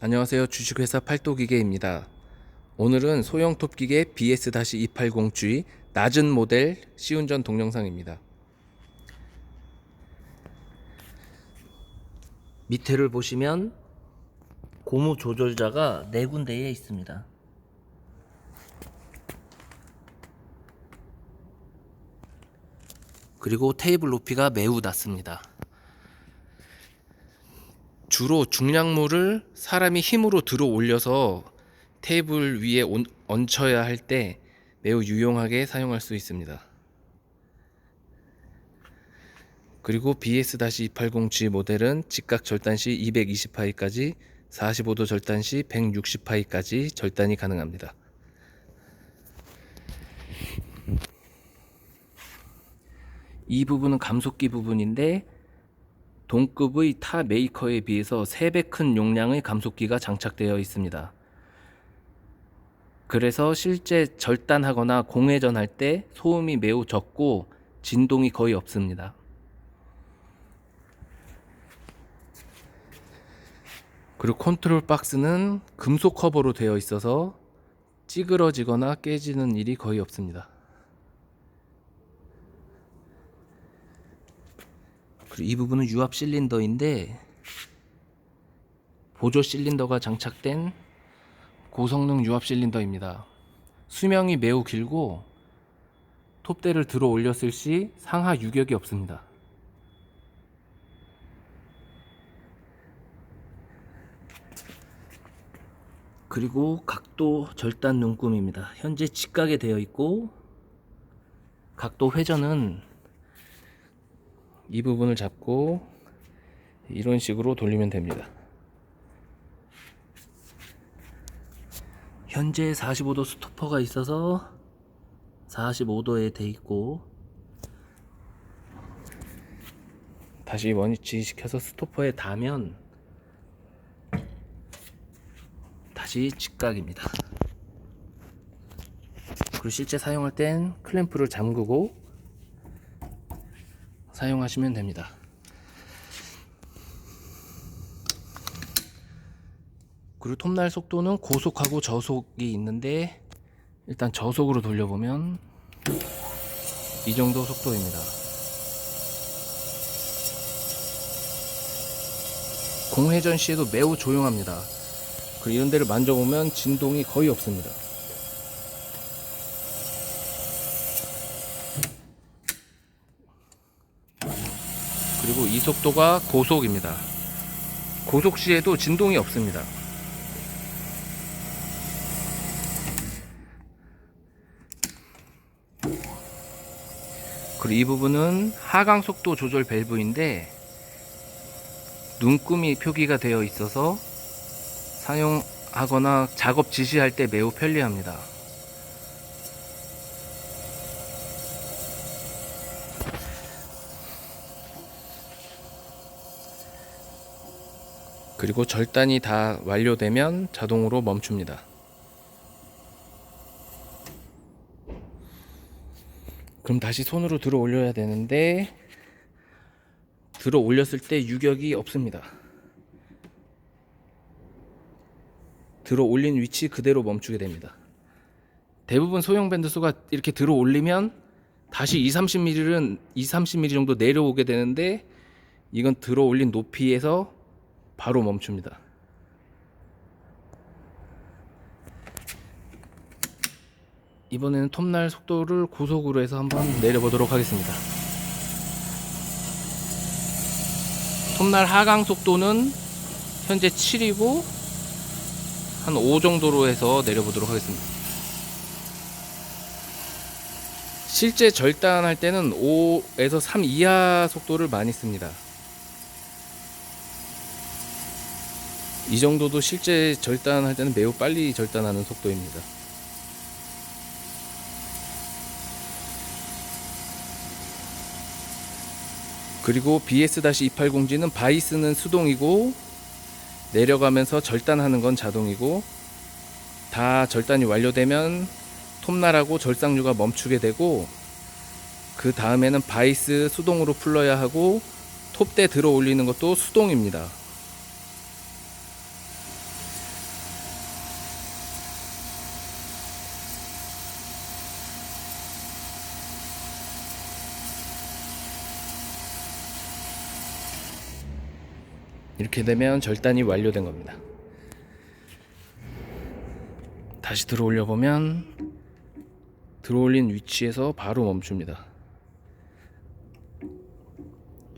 안녕하세요. 주식회사 팔도기계입니다. 오늘은 소형 톱기계 BS-280G 낮은 모델 시운전 동영상입니다. 밑에를 보시면 고무 조절자가 네 군데에 있습니다. 그리고 테이블 높이가 매우 낮습니다. 주로 중량물을 사람이 힘으로 들어 올려서 테이블 위에 온- 얹혀야 할 때 매우 유용하게 사용할 수 있습니다. 그리고 BS-280G 모델은 직각 절단 시 220파이까지 45도 절단 시 160파이까지 절단이 가능합니다. 이 부분은 감속기 부분인데 동급의 타 메이커에 비해서 3배 큰 용량의 감속기가 장착되어 있습니다. 그래서 실제 절단하거나 공회전 할 때 소음이 매우 적고 진동이 거의 없습니다. 그리고 컨트롤 박스는 금속 커버로 되어 있어서 찌그러지거나 깨지는 일이 거의 없습니다. 그리고 이 부분은 유압 실린더인데 보조 실린더가 장착된 고성능 유압 실린더입니다. 수명이 매우 길고 톱대를 들어 올렸을 시 상하 유격이 없습니다. 그리고 각도 절단 눈금입니다. 현재 직각에 되어 있고 각도 회전은 이 부분을 잡고 이런 식으로 돌리면 됩니다. 현재 45도 스토퍼가 있어서 45도에 돼 있고 다시 원위치 시켜서 스토퍼에 닿으면 다시 직각입니다. 그리고 실제 사용할 땐 클램프를 잠그고 사용하시면 됩니다. 그리고 톱날 속도는 고속하고 저속이 있는데 일단 저속으로 돌려보면 이 정도 속도입니다. 공회전 시에도 매우 조용합니다. 그리고 이런 데를 만져보면 진동이 거의 없습니다. 그리고 이 속도가 고속입니다. 고속 시에도 진동이 없습니다. 그리고 이 부분은 하강 속도 조절 밸브인데 눈금이 표기가 되어 있어서 사용하거나 작업 지시할 때 매우 편리합니다. 그리고 절단이 다 완료되면 자동으로 멈춥니다. 그럼 다시 손으로 들어 올려야 되는데 들어 올렸을 때 유격이 없습니다. 들어 올린 위치 그대로 멈추게 됩니다. 대부분 소형 밴드 수가 이렇게 들어 올리면 다시 2, 30mm는 2, 30mm 정도 내려오게 되는데 이건 들어 올린 높이에서 바로 멈춥니다. 이번에는 톱날 속도를 고속으로 해서 한번 내려보도록 하겠습니다. 톱날 하강 속도는 현재 7이고 한 5 정도로 해서 내려보도록 하겠습니다. 실제 절단할 때는 5에서 3 이하 속도를 많이 씁니다. 이 정도도 실제 절단할 때는 매우 빨리 절단하는 속도입니다. 그리고 BS-280G는 바이스는 수동이고 내려가면서 절단하는 건 자동이고 다 절단이 완료되면 톱날하고 절상류가 멈추게 되고 그 다음에는 바이스 수동으로 풀러야 하고 톱대 들어 올리는 것도 수동입니다. 이렇게 되면 절단이 완료된 겁니다. 다시 들어 올려 보면 들어 올린 위치에서 바로 멈춥니다.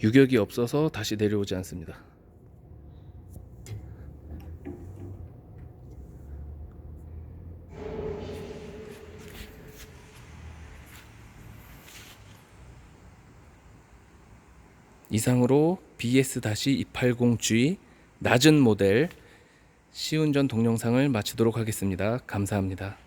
유격이 없어서 다시 내려오지 않습니다. 이상으로 BS-280G 낮은 모델 시운전 동영상을 마치도록 하겠습니다. 감사합니다.